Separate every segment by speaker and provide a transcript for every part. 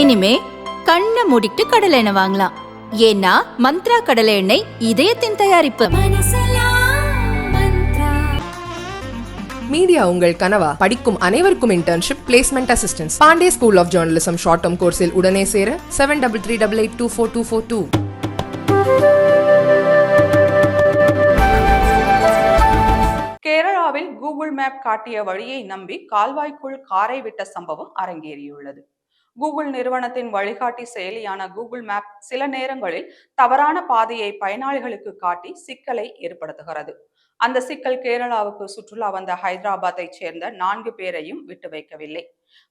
Speaker 1: இனிமே கண்ணை மூடிட்டு கடலை எண்ணெய் வாங்கலாம். ஏன்னா மந்த்ரா கடலை எண்ணெய் இதயத்தின் தயாரிப்பு.
Speaker 2: மீடியா உங்கள் கனவா? படிக்கும் அனைவருக்கும் internship placement assistance Pandey school of journalism short term கோர்ஸில் உடனே சேர seven double three double eight two four two four two
Speaker 3: கேரளாவில் கூகுள் மேப் காட்டிய வழியை நம்பி கால்வாய்க்குள் காரை விட்ட சம்பவம் அரங்கேறியுள்ளது. கூகுள் நிறுவனத்தின் வழிகாட்டி செயலியான கூகுள் மேப் சில நேரங்களில் தவறான பாதையை பயனாளிகளுக்கு காட்டி சிக்கலை ஏற்படுத்துகிறது. அந்த சிக்கல் கேரளாவுக்கு சுற்றுலா வந்த ஹைதராபாத்தை சேர்ந்த நான்கு பேரையும் விட்டு வைக்கவில்லை.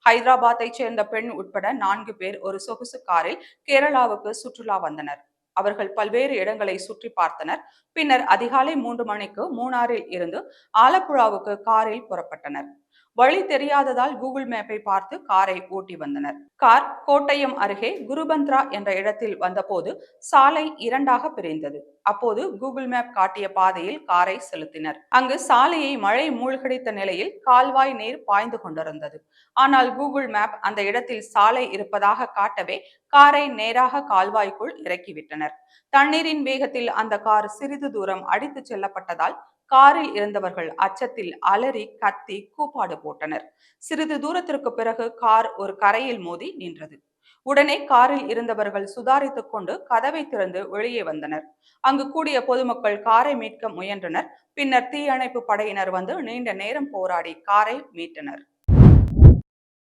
Speaker 3: ஹைதராபாத்தை சேர்ந்த பெண் உட்பட நான்கு பேர் ஒரு சொகுசு காரில் கேரளாவுக்கு சுற்றுலா வந்தனர். அவர்கள் பல்வேறு இடங்களை சுற்றி பார்த்தனர். பின்னர் அதிகாலை மூன்று மணிக்கு மூணாறில் இருந்து ஆலப்புழாவுக்கு காரில் புறப்பட்டனர். வழி தெரியாததால் கூகுள் மேப்பை பார்த்து காரை ஓட்டி வந்தனர். கார் கோட்டயம் அருகே குருபந்த்ரா என்ற இடத்தில் வந்தபோது சாலை இரண்டாக பிரிந்தது. அப்போது கூகுள் மேப் காட்டிய பாதையில் காரை செலுத்தினர். அங்கு சாலையை மழை மூழ்கடித்த நிலையில் கால்வாய் நீர் பாய்ந்து கொண்டிருந்தது. ஆனால் கூகுள் மேப் அந்த இடத்தில் சாலை இருப்பதாக காட்டவே காரை நேராக கால்வாய்க்குள் இறக்கிவிட்டனர். தண்ணீரின் வேகத்தில் அந்த கார் சிறிது தூரம் அடித்துச் செல்லப்பட்டதால் காரில் இருந்தவர்கள் அச்சத்தில் அலறி கத்தி கூப்பாடு போட்டனர். சிறிது தூரத்திற்கு பிறகு கார் ஒரு கரையில் மோதி நின்றது. உடனே காரில் இருந்தவர்கள் சுதாரித்துக் கொண்டு கதவை திறந்து வெளியே வந்தனர். அங்கு கூடிய பொதுமக்கள் காரை மீட்க முயன்றனர். பின்னர் தீயணைப்பு படையினர் வந்து நீண்ட நேரம் போராடி காரை மீட்டனர்.